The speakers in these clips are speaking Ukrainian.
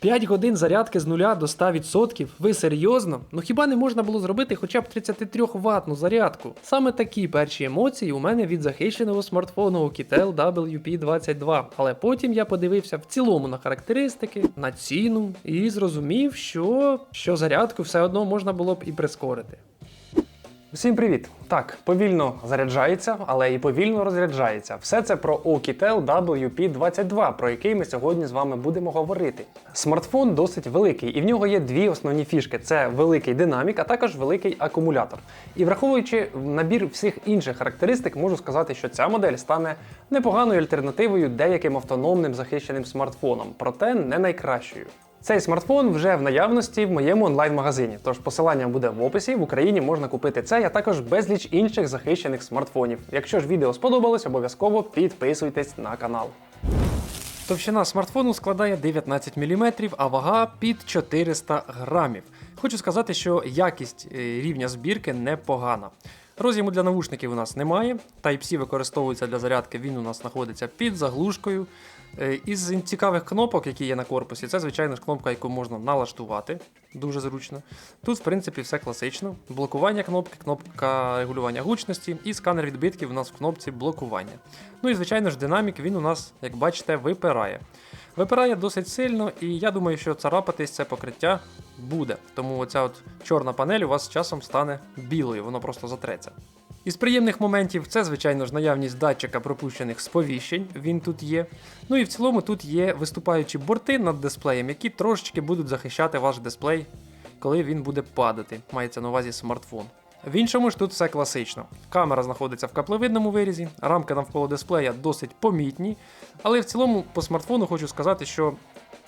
5 годин зарядки з нуля до 100%? Ви серйозно? Ну хіба не можна було зробити хоча б 33 ватну зарядку? Саме такі перші емоції у мене від захищеного смартфону Kitel WP22. Але потім я подивився в цілому на характеристики, на ціну і зрозумів, що, що зарядку все одно можна було б і прискорити. Всім привіт! Так, повільно заряджається, але і повільно розряджається. Все це про Oukitel WP22, про який ми сьогодні з вами будемо говорити. Смартфон досить великий, і в нього є дві основні фішки: це великий динамік, а також великий акумулятор. І враховуючи набір всіх інших характеристик, можу сказати, що ця модель стане непоганою альтернативою деяким автономним захищеним смартфонам, проте не найкращою. Цей смартфон вже в наявності в моєму онлайн-магазині, тож посилання буде в описі. В Україні можна купити це, а також безліч інших захищених смартфонів. Якщо ж відео сподобалось, обов'язково підписуйтесь на канал. Товщина смартфону складає 19 мм, а вага під 400 грамів. Хочу сказати, що якість е, рівня збірки непогана. Роз'єму для навушників у нас немає. Type-C використовується для зарядки, він у нас знаходиться під заглушкою. Е, Із цікавих кнопок, які є на корпусі, це, звичайно ж, кнопка, яку можна налаштувати. Дуже зручно. Тут, в принципі, все класично. Блокування кнопки, кнопка регулювання гучності і сканер відбитків у нас в кнопці блокування. Ну і, звичайно ж, динамік він у нас, як бачите, випирає. Випирає досить сильно, і я думаю, що царапатись це покриття буде. Тому оця от чорна панель у вас з часом стане білою, воно просто затреться. Із приємних моментів це, звичайно ж, наявність датчика пропущених сповіщень, він тут є. Ну і в цілому тут є виступаючі борти над дисплеєм, які трошечки будуть захищати ваш дисплей, коли він буде падати. Мається на увазі смартфон. В іншому ж тут все класично. Камера знаходиться в каплевидному вирізі, рамки навколо дисплея досить помітні, але в цілому по смартфону хочу сказати, що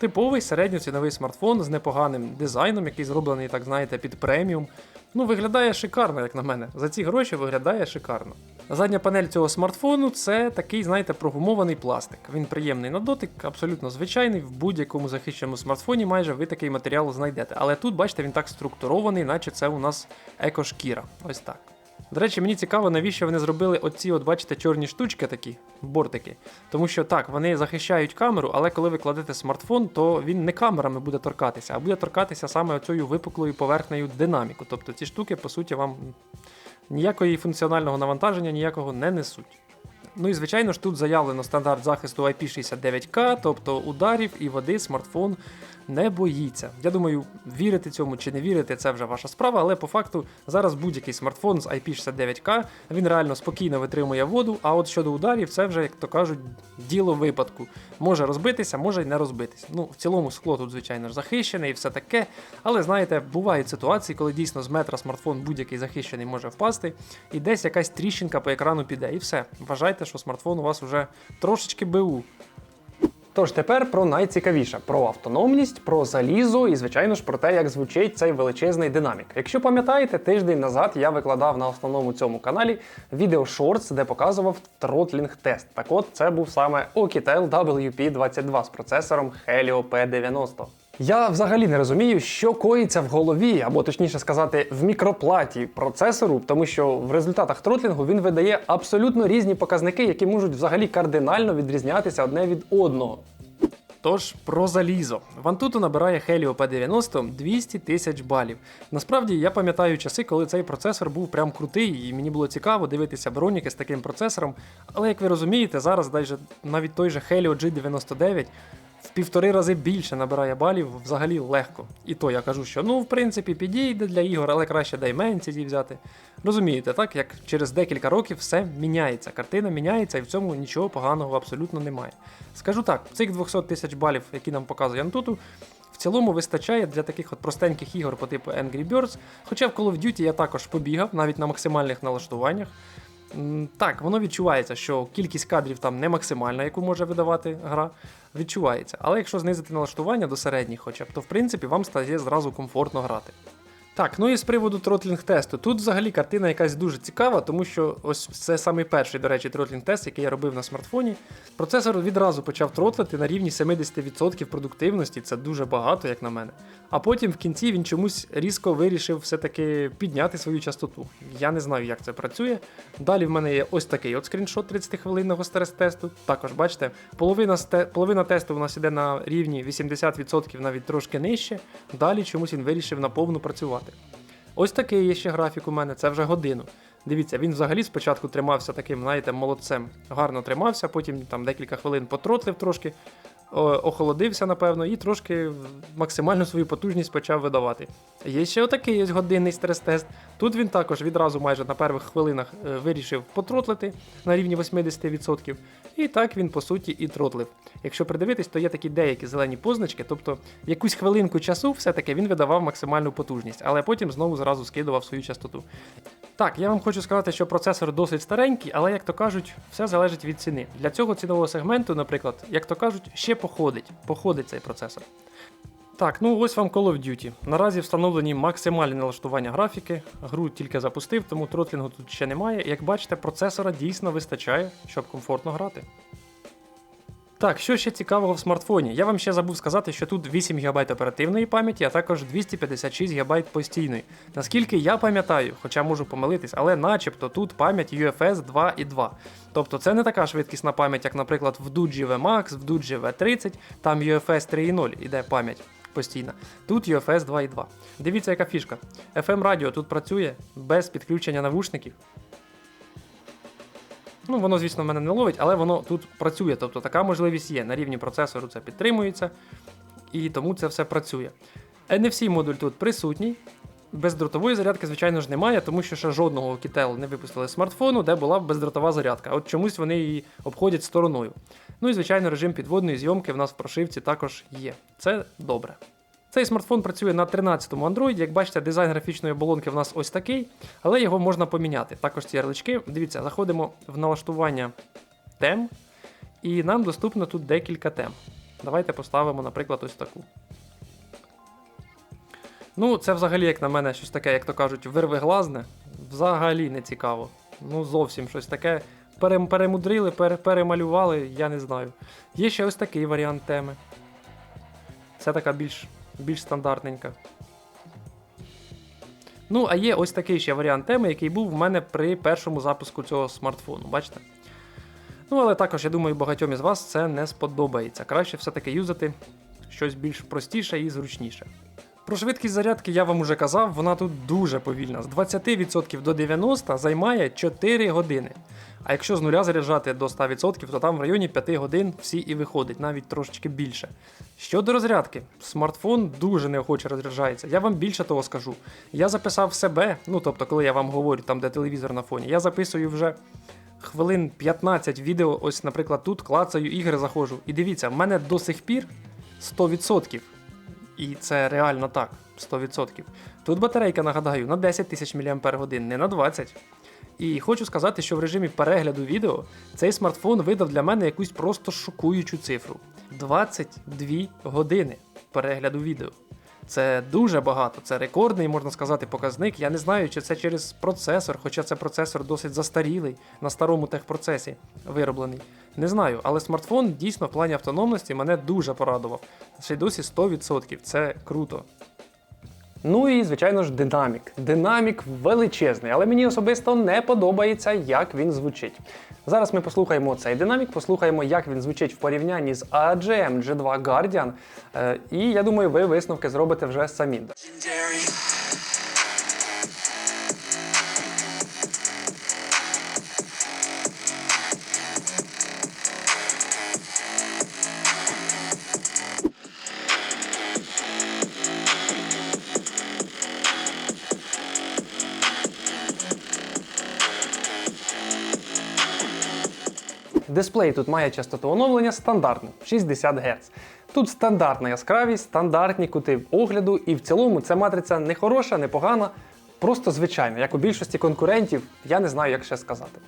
типовий середньоціновий смартфон з непоганим дизайном, який зроблений, так знаєте, під преміум. Ну, виглядає шикарно, як на мене. За ці гроші виглядає шикарно. Задня панель цього смартфону це такий, знаєте, прогумований пластик. Він приємний на дотик, абсолютно звичайний. В будь-якому захищеному смартфоні майже ви такий матеріал знайдете. Але тут, бачите, він так структурований, наче це у нас екошкіра. Ось так. До речі, мені цікаво, навіщо вони зробили оці, от бачите, чорні штучки такі, бортики. Тому що так, вони захищають камеру, але коли ви кладете смартфон, то він не камерами буде торкатися, а буде торкатися саме оцею випуклою поверхнею динаміку. Тобто ці штуки, по суті, вам ніякої функціонального навантаження ніякого не несуть. Ну і звичайно ж тут заявлено стандарт захисту IP69K, тобто ударів і води смартфон не боїться. Я думаю, вірити цьому чи не вірити, це вже ваша справа, але по факту зараз будь-який смартфон з IP69K він реально спокійно витримує воду. А от щодо ударів, це вже, як то кажуть, діло випадку. Може розбитися, може й не розбитися. Ну, в цілому скло тут, звичайно ж, захищене і все таке. Але знаєте, бувають ситуації, коли дійсно з метра смартфон будь-який захищений може впасти, і десь якась тріщинка по екрану піде, і все. Вважайте, що смартфон у вас вже трошечки БУ. Тож тепер про найцікавіше: про автономність, про залізо і, звичайно ж, про те, як звучить цей величезний динамік. Якщо пам'ятаєте, тиждень назад я викладав на основному цьому каналі відео Shorts, де показував тротлінг тест. Так от це був саме Oukitel WP22 з процесором Helio P90. Я взагалі не розумію, що коїться в голові, або точніше сказати, в мікроплаті процесору, тому що в результатах тротлінгу він видає абсолютно різні показники, які можуть взагалі кардинально відрізнятися одне від одного. Тож про залізо. Вантуту набирає Helio P90 200 тисяч балів. Насправді я пам'ятаю часи, коли цей процесор був прям крутий, і мені було цікаво дивитися броніки з таким процесором. Але як ви розумієте, зараз навіть той же Helio G99 в півтори рази більше набирає балів взагалі легко. І то я кажу, що ну, в принципі, підійде для ігор, але краще Dimensity взяти. Розумієте, так? Як через декілька років все міняється, картина міняється, і в цьому нічого поганого абсолютно немає. Скажу так, цих 200 тисяч балів, які нам показує Antutu, в цілому вистачає для таких от простеньких ігор по типу Angry Birds. Хоча в Call of Duty я також побігав, навіть на максимальних налаштуваннях. Так, воно відчувається, що кількість кадрів там не максимальна, яку може видавати гра. Відчувається. Але якщо знизити налаштування до середніх хоча б, то в принципі вам стає зразу комфортно грати. Так, ну і з приводу тротлінг тесту. Тут взагалі картина якась дуже цікава, тому що ось це самий перший, до речі, тротлінг тест, який я робив на смартфоні. Процесор відразу почав тротлити на рівні 70% продуктивності, це дуже багато, як на мене. А потім в кінці він чомусь різко вирішив все-таки підняти свою частоту. Я не знаю, як це працює. Далі в мене є ось такий от скріншот 30-хвилинного стрес-тесту. Також бачите, половина, сте- половина тесту у нас іде на рівні 80%, навіть трошки нижче. Далі чомусь він вирішив на повну працювати. Ось такий є ще графік у мене, це вже годину. Дивіться, він взагалі спочатку тримався таким, знаєте, молодцем. Гарно тримався, потім там декілька хвилин потротлив трошки, охолодився, напевно, і трошки максимальну свою потужність почав видавати. Є ще отакий ось годинний стрес-тест. Тут він також відразу майже на перших хвилинах е, вирішив потротлити на рівні 80%. І так він по суті і тротлив. Якщо придивитись, то є такі деякі зелені позначки, тобто якусь хвилинку часу все-таки він видавав максимальну потужність, але потім знову зразу скидував свою частоту. Так, я вам хочу сказати, що процесор досить старенький, але як то кажуть, все залежить від ціни. Для цього цінового сегменту, наприклад, як то кажуть, ще походить. Походить цей процесор. Так, ну ось вам Call of Duty. Наразі встановлені максимальні налаштування графіки. Гру тільки запустив, тому тротлінгу тут ще немає. Як бачите, процесора дійсно вистачає, щоб комфортно грати. Так, що ще цікавого в смартфоні? Я вам ще забув сказати, що тут 8 ГБ оперативної пам'яті, а також 256 ГБ постійної. Наскільки я пам'ятаю, хоча можу помилитись, але начебто тут пам'ять UFS 2.2. Тобто це не така швидкісна пам'ять, як, наприклад, в Duji VMAX, в Duji V30, там UFS 3.0 іде пам'ять постійна. Тут UFS 2.2. Дивіться, яка фішка. FM радіо тут працює без підключення навушників. Ну, воно, звісно, мене не ловить, але воно тут працює. Тобто така можливість є. На рівні процесору це підтримується, і тому це все працює. NFC модуль тут присутній. Бездротової зарядки, звичайно ж, немає, тому що ще жодного Kitel не випустили смартфону, де була бездротова зарядка. От чомусь вони її обходять стороною. Ну і звичайно, режим підводної зйомки в нас в прошивці також є. Це добре. Цей смартфон працює на 13-му Android. Як бачите, дизайн графічної оболонки в нас ось такий, але його можна поміняти. Також ці ярлички. Дивіться, заходимо в налаштування тем, і нам доступно тут декілька тем. Давайте поставимо, наприклад, ось таку. Ну, це взагалі, як на мене, щось таке, як то кажуть, вирвиглазне. Взагалі не цікаво. Ну, зовсім щось таке. Перем- перемудрили, пере- перемалювали, я не знаю. Є ще ось такий варіант теми. Це така більш, більш стандартненька. Ну, а є ось такий ще варіант теми, який був в мене при першому запуску цього смартфону. Бачите? Ну, але також, я думаю, багатьом із вас це не сподобається. Краще все-таки юзати щось більш простіше і зручніше. Про швидкість зарядки я вам уже казав, вона тут дуже повільна. З 20% до 90% займає 4 години. А якщо з нуля заряджати до 100%, то там в районі 5 годин всі і виходить, навіть трошечки більше. Щодо розрядки, смартфон дуже неохоче розряджається. Я вам більше того скажу. Я записав себе, ну тобто, коли я вам говорю, там де телевізор на фоні, я записую вже хвилин 15 відео, ось, наприклад, тут клацаю ігри заходжу. І дивіться, в мене до сих пір 100%. І це реально так, 100%. Тут батарейка, нагадаю, на 10 тисяч мАч, не на 20. І хочу сказати, що в режимі перегляду відео цей смартфон видав для мене якусь просто шокуючу цифру: 22 години перегляду відео. Це дуже багато, це рекордний, можна сказати, показник. Я не знаю, чи це через процесор, хоча це процесор досить застарілий на старому техпроцесі вироблений. Не знаю, але смартфон дійсно в плані автономності мене дуже порадував. Ще й досі 100%. Це круто. Ну і звичайно ж динамік. Динамік величезний, але мені особисто не подобається, як він звучить. Зараз ми послухаємо цей динамік, послухаємо, як він звучить в порівнянні з AGM G2 Guardian. Е, і я думаю, ви висновки зробите вже самі. Дисплей тут має частоту оновлення стандартну 60 Гц. Тут стандартна яскравість, стандартні кути огляду, і в цілому ця матриця не хороша, не погана, просто звичайна, як у більшості конкурентів, я не знаю, як ще сказати.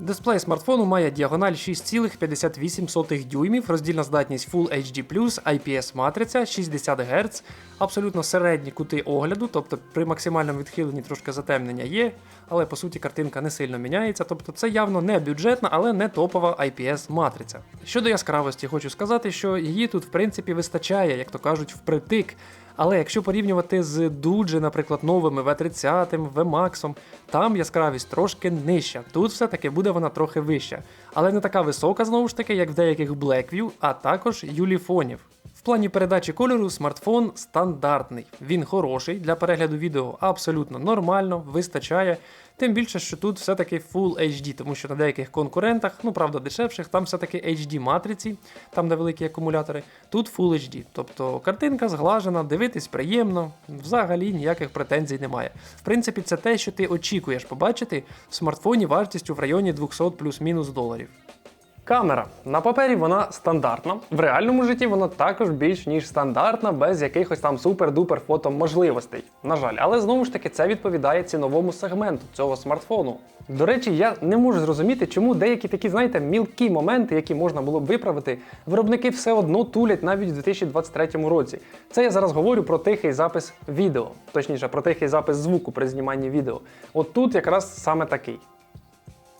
Дисплей смартфону має діагональ 6,58 дюймів, роздільна здатність Full HD+, IPS матриця, 60 Гц, абсолютно середні кути огляду, тобто при максимальному відхиленні трошки затемнення є, але по суті картинка не сильно міняється. Тобто це явно не бюджетна, але не топова IPS матриця. Щодо яскравості, хочу сказати, що її тут в принципі вистачає, як то кажуть, впритик. Але якщо порівнювати з дуже, наприклад, новими V30, VMAX, там яскравість трошки нижча. Тут все-таки буде вона трохи вища. Але не така висока, знову ж таки, як в деяких Blackview, а також юліфонів. В плані передачі кольору смартфон стандартний. Він хороший для перегляду відео абсолютно нормально, вистачає. Тим більше, що тут все-таки Full HD, тому що на деяких конкурентах, ну правда дешевших, там все-таки HD матриці, там де великі акумулятори, тут Full HD. Тобто картинка зглажена, дивитись приємно, взагалі ніяких претензій немає. В принципі, це те, що ти очікуєш побачити в смартфоні вартістю в районі 200 плюс-мінус доларів. Камера на папері вона стандартна. В реальному житті вона також більш ніж стандартна, без якихось там супер-дупер фотоможливостей. На жаль, але знову ж таки це відповідає ціновому сегменту цього смартфону. До речі, я не можу зрозуміти, чому деякі такі, знаєте, мілкі моменти, які можна було б виправити, виробники все одно тулять навіть у 2023 році. Це я зараз говорю про тихий запис відео, точніше про тихий запис звуку при зніманні відео. От тут якраз саме такий.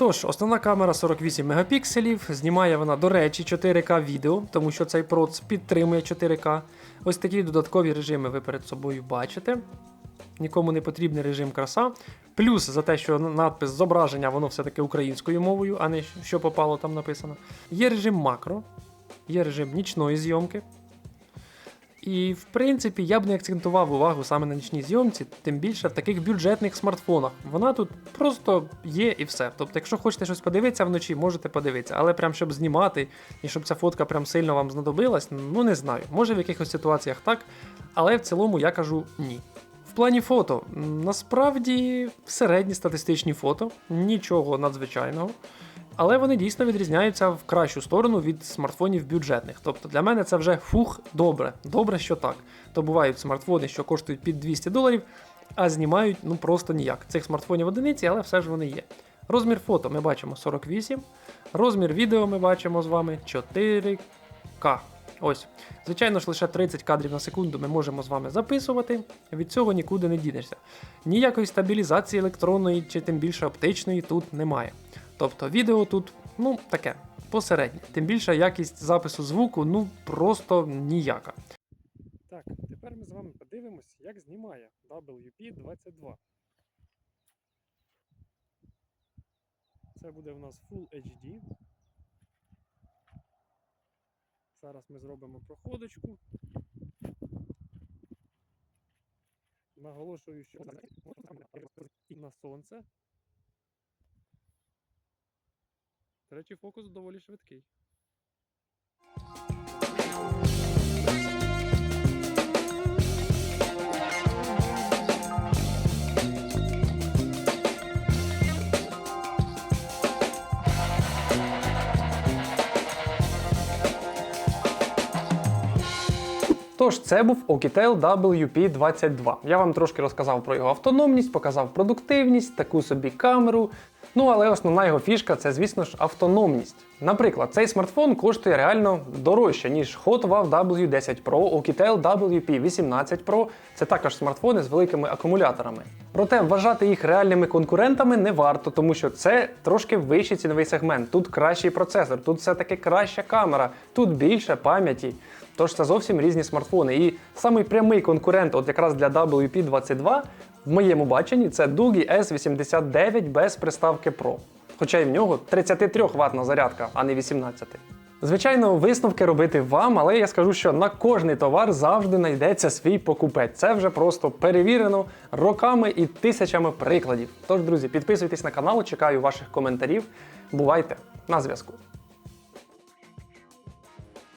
Тож, основна камера 48 мегапікселів, знімає вона, до речі, 4К відео, тому що цей проц підтримує 4К. Ось такі додаткові режими ви перед собою бачите. Нікому не потрібний режим краса. Плюс за те, що надпис зображення, воно все-таки українською мовою, а не що попало там написано. Є режим макро, є режим нічної зйомки. І, в принципі, я б не акцентував увагу саме на нічній зйомці, тим більше в таких бюджетних смартфонах. Вона тут просто є і все. Тобто, якщо хочете щось подивитися вночі, можете подивитися. Але прям щоб знімати і щоб ця фотка прям сильно вам знадобилась, ну не знаю. Може в якихось ситуаціях так, але в цілому я кажу ні. В плані фото, насправді середні статистичні фото, нічого надзвичайного. Але вони дійсно відрізняються в кращу сторону від смартфонів бюджетних. Тобто для мене це вже фух добре. Добре, що так. То бувають смартфони, що коштують під 200 доларів, а знімають ну просто ніяк. Цих смартфонів одиниці, але все ж вони є. Розмір фото ми бачимо 48, розмір відео ми бачимо з вами 4К. Ось. Звичайно ж, лише 30 кадрів на секунду ми можемо з вами записувати, від цього нікуди не дінешся. Ніякої стабілізації електронної чи тим більше оптичної тут немає. Тобто відео тут, ну, таке, посереднє. Тим більше якість запису звуку, ну, просто ніяка. Так, тепер ми з вами подивимось, як знімає WP22. Це буде в нас Full HD. Зараз ми зробимо проходочку. Наголошую, що на сонце. До речі, фокус доволі швидкий. Тож, це був Oukitel WP22. Я вам трошки розказав про його автономність, показав продуктивність, таку собі камеру. Ну, але основна його фішка це, звісно ж, автономність. Наприклад, цей смартфон коштує реально дорожче, ніж Hotwav W10 Pro, Oukitel WP18 Pro. Це також смартфони з великими акумуляторами. Проте вважати їх реальними конкурентами не варто, тому що це трошки вищий ціновий сегмент. Тут кращий процесор, тут все-таки краща камера, тут більше пам'яті. Тож це зовсім різні смартфони. І самий прямий конкурент, от якраз для WP22, в моєму баченні, це Doogee S89 без приставки Pro. Хоча і в нього 33 ватна зарядка, а не 18. Звичайно, висновки робити вам, але я скажу, що на кожний товар завжди знайдеться свій покупець. Це вже просто перевірено роками і тисячами прикладів. Тож, друзі, підписуйтесь на канал, чекаю ваших коментарів. Бувайте на зв'язку.